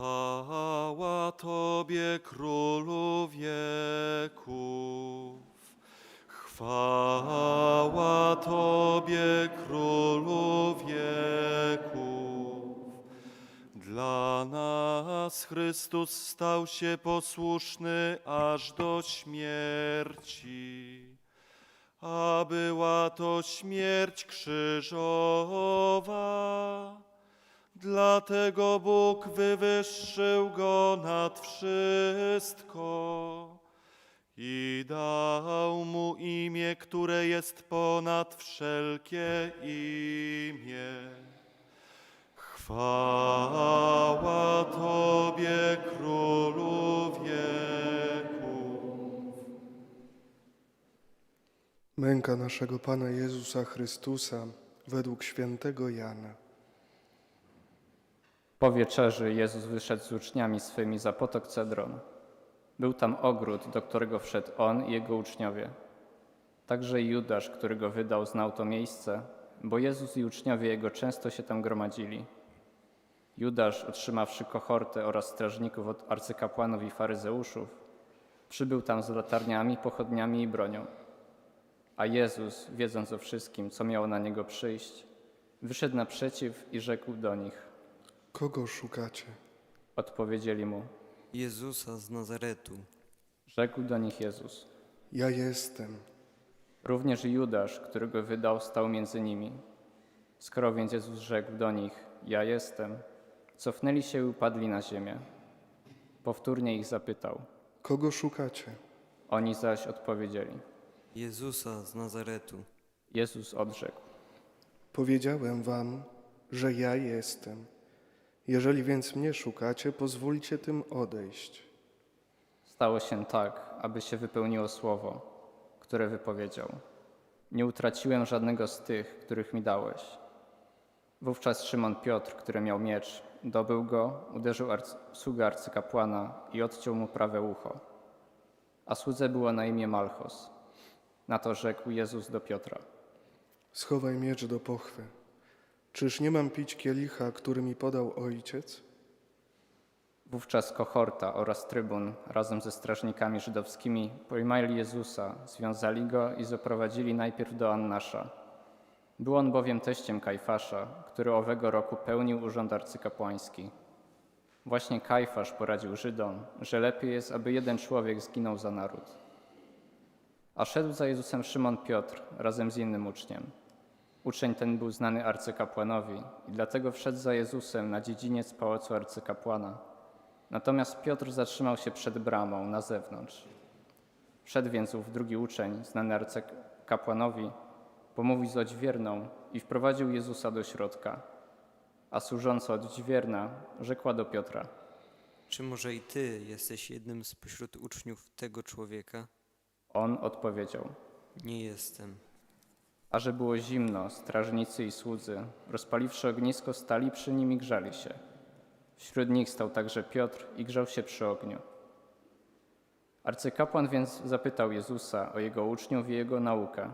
Chwała Tobie, Królu wieków. Chwała Tobie, Królu wieków. Dla nas Chrystus stał się posłuszny aż do śmierci, a była to śmierć krzyżowa. Dlatego Bóg wywyższył go nad wszystko i dał mu imię, które jest ponad wszelkie imię. Chwała Tobie, Królu wieków. Męka naszego Pana Jezusa Chrystusa według świętego Jana. Po wieczerzy Jezus wyszedł z uczniami swymi za potok Cedron. Był tam ogród, do którego wszedł On i Jego uczniowie. Także Judasz, który go wydał, znał to miejsce, bo Jezus i uczniowie Jego często się tam gromadzili. Judasz, otrzymawszy kohortę oraz strażników od arcykapłanów i faryzeuszów, przybył tam z latarniami, pochodniami i bronią. A Jezus, wiedząc o wszystkim, co miało na Niego przyjść, wyszedł naprzeciw i rzekł do nich – Kogo szukacie? Odpowiedzieli mu. Jezusa z Nazaretu. Rzekł do nich Jezus. Ja jestem. Również Judasz, który go wydał, stał między nimi. Skoro więc Jezus rzekł do nich, ja jestem, cofnęli się i upadli na ziemię. Powtórnie ich zapytał. Kogo szukacie? Oni zaś odpowiedzieli. Jezusa z Nazaretu. Jezus odrzekł. Powiedziałem wam, że ja jestem. Jeżeli więc mnie szukacie, pozwólcie tym odejść. Stało się tak, aby się wypełniło słowo, które wypowiedział. Nie utraciłem żadnego z tych, których mi dałeś. Wówczas Szymon Piotr, który miał miecz, dobył go, uderzył arcy- sługę arcykapłana i odciął mu prawe ucho. A słudze było na imię Malchos. Na to rzekł Jezus do Piotra. Schowaj miecz do pochwy. Czyż nie mam pić kielicha, który mi podał ojciec? Wówczas kohorta oraz trybun razem ze strażnikami żydowskimi pojmali Jezusa, związali go i zaprowadzili najpierw do Annasza. Był on bowiem teściem Kajfasza, który owego roku pełnił urząd arcykapłański. Właśnie Kajfasz poradził Żydom, że lepiej jest, aby jeden człowiek zginął za naród. A szedł za Jezusem Szymon Piotr razem z innym uczniem. Uczeń ten był znany arcykapłanowi i dlatego wszedł za Jezusem na dziedziniec pałacu arcykapłana. Natomiast Piotr zatrzymał się przed bramą na zewnątrz. Wszedł więc ów drugi uczeń, znany arcykapłanowi, pomówił z odźwierną i wprowadził Jezusa do środka. A służąca odźwierna rzekła do Piotra – Czy może i ty jesteś jednym spośród uczniów tego człowieka? On odpowiedział – Nie jestem. A że było zimno, strażnicy i słudzy, rozpaliwszy ognisko, stali przy nim i grzali się. Wśród nich stał także Piotr i grzał się przy ogniu. Arcykapłan więc zapytał Jezusa o jego uczniów i jego naukę.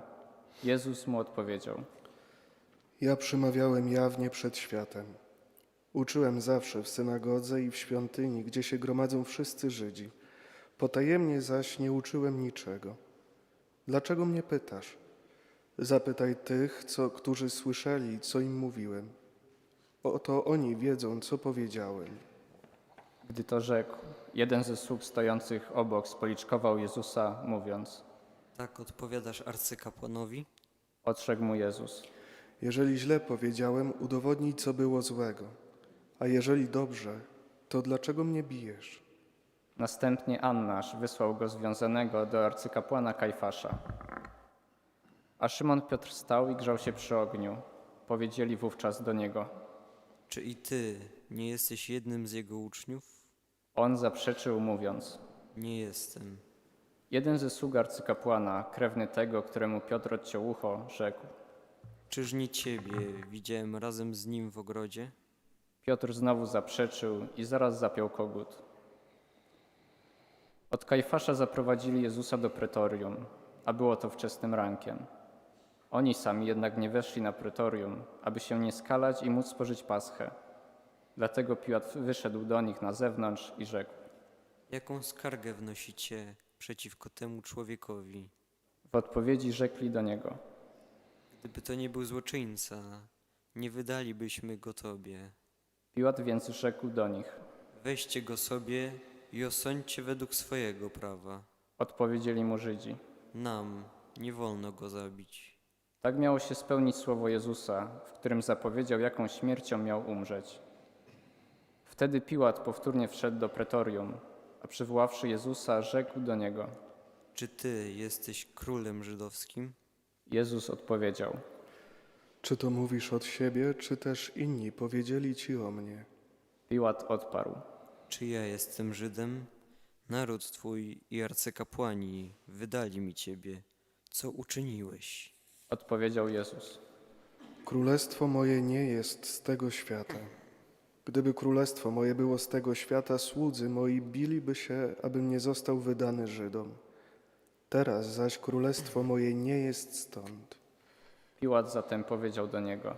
Jezus mu odpowiedział: Ja przemawiałem jawnie przed światem. Uczyłem zawsze w synagodze i w świątyni, gdzie się gromadzą wszyscy Żydzi. Potajemnie zaś nie uczyłem niczego. Dlaczego mnie pytasz? Zapytaj tych, co, którzy słyszeli, co im mówiłem. Oto oni wiedzą, co powiedziałem. Gdy to rzekł, jeden ze sług stojących obok spoliczkował Jezusa, mówiąc: Tak odpowiadasz arcykapłanowi? Odrzekł mu Jezus: Jeżeli źle powiedziałem, udowodnij, co było złego. A jeżeli dobrze, to dlaczego mnie bijesz? Następnie Annasz wysłał go związanego do arcykapłana Kajfasza. A Szymon Piotr stał i grzał się przy ogniu. Powiedzieli wówczas do niego. Czy i ty nie jesteś jednym z jego uczniów? On zaprzeczył, mówiąc: Nie jestem. Jeden ze sług arcykapłana, krewny tego, któremu Piotr odciął ucho, rzekł. Czyż nie ciebie widziałem razem z nim w ogrodzie? Piotr znowu zaprzeczył i zaraz zapiął kogut. Od Kajfasza zaprowadzili Jezusa do pretorium, a było to wczesnym rankiem. Oni sami jednak nie weszli na pretorium, aby się nie skalać i móc spożyć paschę. Dlatego Piłat wyszedł do nich na zewnątrz i rzekł: Jaką skargę wnosicie przeciwko temu człowiekowi? W odpowiedzi rzekli do niego: Gdyby to nie był złoczyńca, nie wydalibyśmy go tobie. Piłat więc rzekł do nich: Weźcie go sobie i osądźcie według swojego prawa. Odpowiedzieli mu Żydzi. Nam nie wolno go zabić. Tak miało się spełnić słowo Jezusa, w którym zapowiedział, jaką śmiercią miał umrzeć. Wtedy Piłat powtórnie wszedł do pretorium, a przywoławszy Jezusa, rzekł do niego: Czy ty jesteś królem żydowskim? Jezus odpowiedział: Czy to mówisz od siebie, czy też inni powiedzieli ci o mnie? Piłat odparł: Czy ja jestem Żydem? Naród twój i arcykapłani wydali mi ciebie. Co uczyniłeś? Odpowiedział Jezus: Królestwo moje nie jest z tego świata. Gdyby królestwo moje było z tego świata, słudzy moi biliby się, abym nie został wydany Żydom. Teraz zaś królestwo moje nie jest stąd. Piłat zatem powiedział do niego: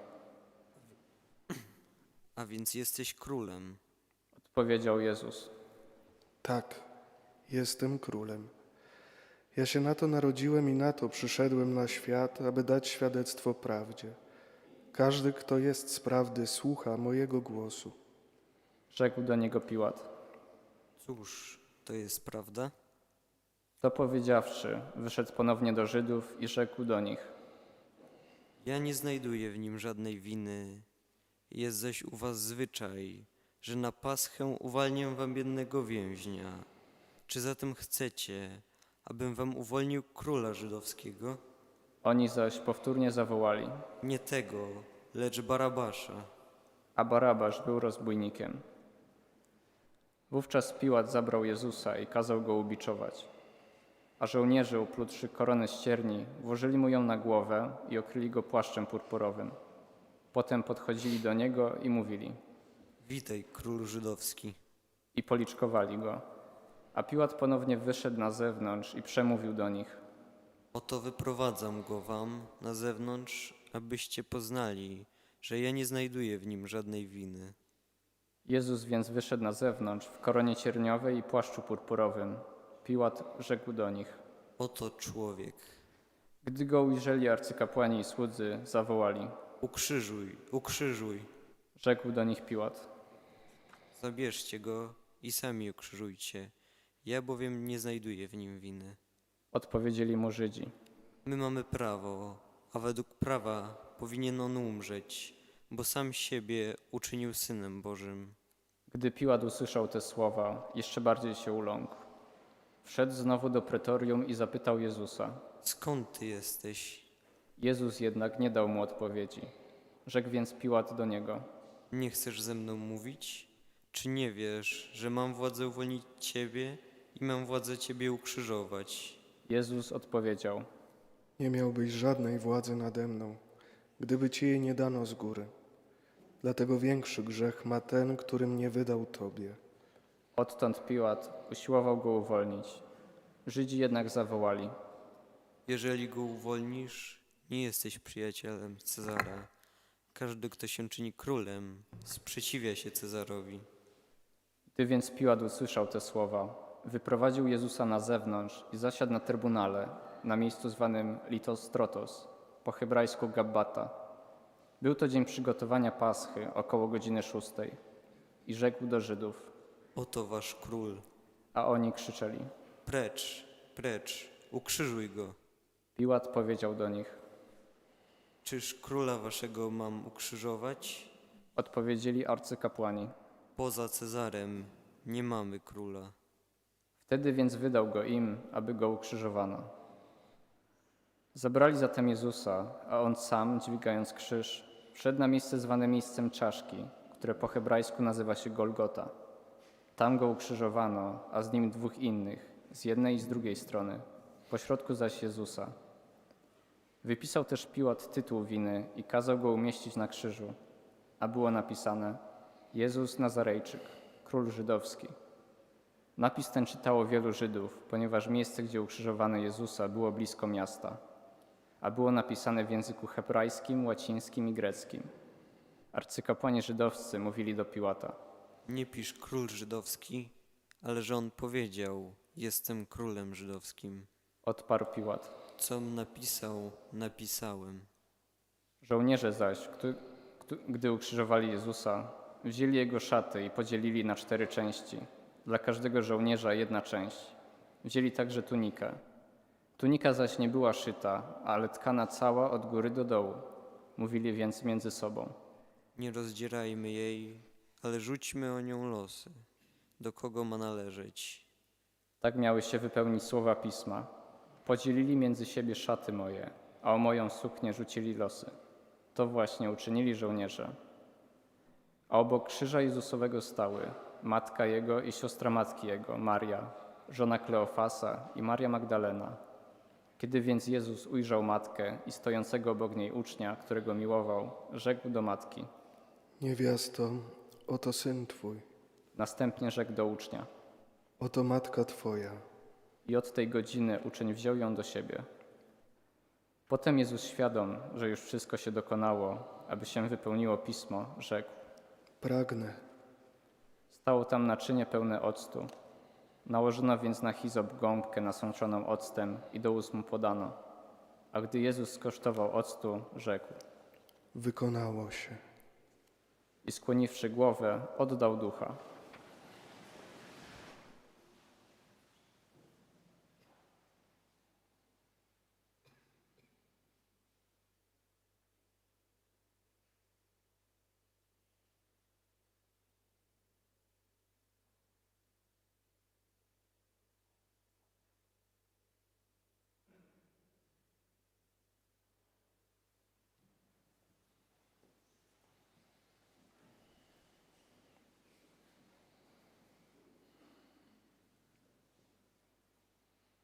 A więc jesteś królem. Odpowiedział Jezus: Tak, jestem królem. Ja się na to narodziłem i na to przyszedłem na świat, aby dać świadectwo prawdzie. Każdy, kto jest z prawdy, słucha mojego głosu. Rzekł do niego Piłat. Cóż, to jest prawda? To powiedziawszy, wyszedł ponownie do Żydów i rzekł do nich: Ja nie znajduję w nim żadnej winy. Jest zaś u was zwyczaj, że na paschę uwalniam wam jednego więźnia. Czy zatem chcecie, abym wam uwolnił króla żydowskiego? Oni zaś powtórnie zawołali, Nie tego, lecz Barabasza. a Barabasz był rozbójnikiem. Wówczas Piłat zabrał Jezusa i kazał go ubiczować. A żołnierze, uplutrzy koronę z cierni, włożyli mu ją na głowę i okryli go płaszczem purpurowym. Potem podchodzili do niego i mówili, Witaj, królu żydowski. i policzkowali go. A Piłat ponownie wyszedł na zewnątrz i przemówił do nich. Oto wyprowadzam go wam na zewnątrz, abyście poznali, że ja nie znajduję w nim żadnej winy. Jezus więc wyszedł na zewnątrz w koronie cierniowej i płaszczu purpurowym. Piłat rzekł do nich. Oto człowiek. Gdy go ujrzeli arcykapłani i słudzy, zawołali. Ukrzyżuj, ukrzyżuj. Rzekł do nich Piłat. Zabierzcie go i sami ukrzyżujcie. Ja bowiem nie znajduję w nim winy. Odpowiedzieli mu Żydzi. My mamy prawo, a według prawa powinien on umrzeć, bo sam siebie uczynił synem Bożym. Gdy Piłat usłyszał te słowa, jeszcze bardziej się uląkł. Wszedł znowu do pretorium i zapytał Jezusa. Skąd ty jesteś? Jezus jednak nie dał mu odpowiedzi. Rzekł więc Piłat do niego. Nie chcesz ze mną mówić? Czy nie wiesz, że mam władzę uwolnić ciebie i mam władzę ciebie ukrzyżować? Jezus odpowiedział. Nie miałbyś żadnej władzy nade mną, gdyby ci jej nie dano z góry. Dlatego większy grzech ma ten, który mnie wydał tobie. Odtąd Piłat usiłował go uwolnić. Żydzi jednak zawołali. Jeżeli go uwolnisz, nie jesteś przyjacielem Cezara. Każdy, kto się czyni królem, sprzeciwia się Cezarowi. Gdy więc Piłat usłyszał te słowa, wyprowadził Jezusa na zewnątrz i zasiadł na trybunale, na miejscu zwanym Litostrotos, po hebrajsku Gabbata. Był to dzień przygotowania Paschy, około godziny szóstej. I rzekł do Żydów, Oto wasz król. a oni krzyczeli. Precz, precz, ukrzyżuj go. Piłat powiedział do nich. Czyż króla waszego mam ukrzyżować? Odpowiedzieli arcykapłani. Poza Cezarem nie mamy króla. Wtedy więc wydał go im, aby go ukrzyżowano. Zabrali zatem Jezusa, a on sam, dźwigając krzyż, wszedł na miejsce zwane miejscem czaszki, które po hebrajsku nazywa się Golgota. Tam go ukrzyżowano, a z nim dwóch innych, z jednej i z drugiej strony, pośrodku zaś Jezusa. Wypisał też Piłat tytuł winy i kazał go umieścić na krzyżu, a było napisane Jezus Nazarejczyk, król żydowski. Napis ten czytało wielu Żydów, ponieważ miejsce, gdzie ukrzyżowano Jezusa, było blisko miasta, a było napisane w języku hebrajskim, łacińskim i greckim. Arcykapłani żydowscy mówili do Piłata. Nie pisz król żydowski, ale że on powiedział: Jestem królem żydowskim. Odparł Piłat. Com napisał, napisałem. Żołnierze zaś, któ- gdy ukrzyżowali Jezusa, wzięli jego szaty i podzielili na cztery części. Dla każdego żołnierza jedna część. Wzięli także tunikę. Tunika zaś nie była szyta, ale tkana cała od góry do dołu. Mówili więc między sobą. Nie rozdzierajmy jej, ale rzućmy o nią losy. Do kogo ma należeć? Tak miały się wypełnić słowa pisma. Podzielili między siebie szaty moje, a o moją suknię rzucili losy. To właśnie uczynili żołnierze. A obok krzyża Jezusowego stały matka jego i siostra matki jego, Maria, żona Kleofasa i Maria Magdalena. Kiedy więc Jezus ujrzał matkę i stojącego obok niej ucznia, którego miłował, rzekł do matki. Niewiasto, oto syn twój, Następnie rzekł do ucznia. oto matka twoja. I od tej godziny uczeń wziął ją do siebie. Potem Jezus świadom, że już wszystko się dokonało, aby się wypełniło pismo, rzekł: Pragnę, Stało tam naczynie pełne octu. Nałożono więc na hizop gąbkę nasączoną octem i do ust mu podano. A gdy Jezus skosztował octu, rzekł wykonało się. i skłoniwszy głowę, oddał ducha.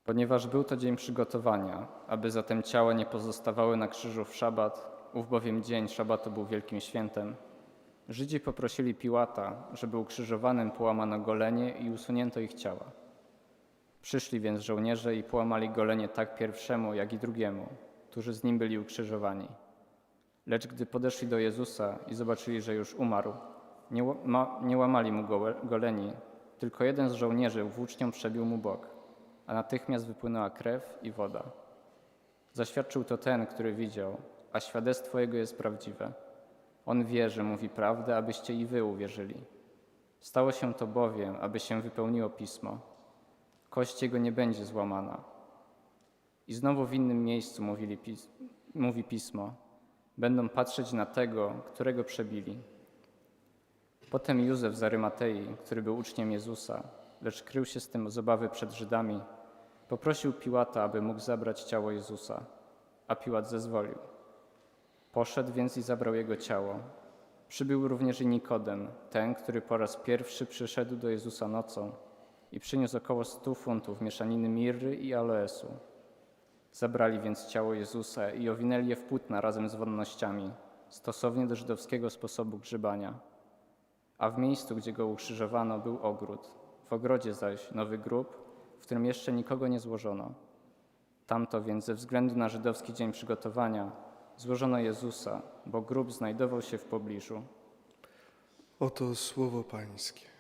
Ponieważ był to dzień przygotowania, aby zatem ciała nie pozostawały na krzyżu w szabat, ów bowiem dzień szabatu był wielkim świętem, Żydzi poprosili Piłata, żeby ukrzyżowanym połamano golenie i usunięto ich ciała. Przyszli więc żołnierze i połamali golenie tak pierwszemu, jak i drugiemu, którzy z nim byli ukrzyżowani. Lecz gdy podeszli do Jezusa i zobaczyli, że już umarł, nie, ła- ma, nie łamali mu goleni, tylko jeden z żołnierzy włócznią przebił mu bok, a natychmiast wypłynęła krew i woda. Zaświadczył to ten, który widział, a świadectwo jego jest prawdziwe. On wie, że mówi prawdę, abyście i wy uwierzyli. Stało się to bowiem, aby się wypełniło pismo. Kość jego nie będzie złamana. I znowu w innym miejscu mówili, mówi pismo: Będą patrzeć na tego, którego przebili. Potem Józef z Arymatei, który był uczniem Jezusa, lecz krył się z tym z obawy przed Żydami, poprosił Piłata, aby mógł zabrać ciało Jezusa, a Piłat zezwolił. Poszedł więc i zabrał jego ciało. Przybył również i Nikodem, ten, który po raz pierwszy przyszedł do Jezusa nocą i przyniósł około stu funtów mieszaniny mirry i aloesu. Zabrali więc ciało Jezusa i owinęli je w płótna razem z wonnościami, stosownie do żydowskiego sposobu grzebania. A w miejscu, gdzie go ukrzyżowano, był ogród. W ogrodzie zaś nowy grób, w którym jeszcze nikogo nie złożono. Tamto więc ze względu na żydowski dzień przygotowania złożono Jezusa, bo grób znajdował się w pobliżu. Oto słowo Pańskie.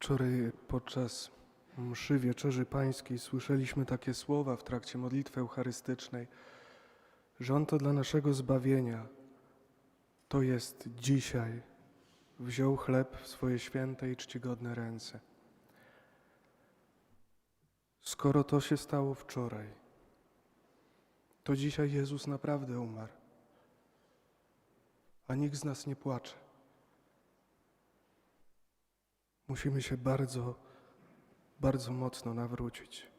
Wczoraj podczas mszy Wieczerzy Pańskiej słyszeliśmy takie słowa w trakcie modlitwy eucharystycznej, że On to dla naszego zbawienia, to jest dzisiaj, wziął chleb w swoje święte i czcigodne ręce. Skoro to się stało wczoraj, to dzisiaj Jezus naprawdę umarł, a nikt z nas nie płacze. Musimy się bardzo, bardzo mocno nawrócić.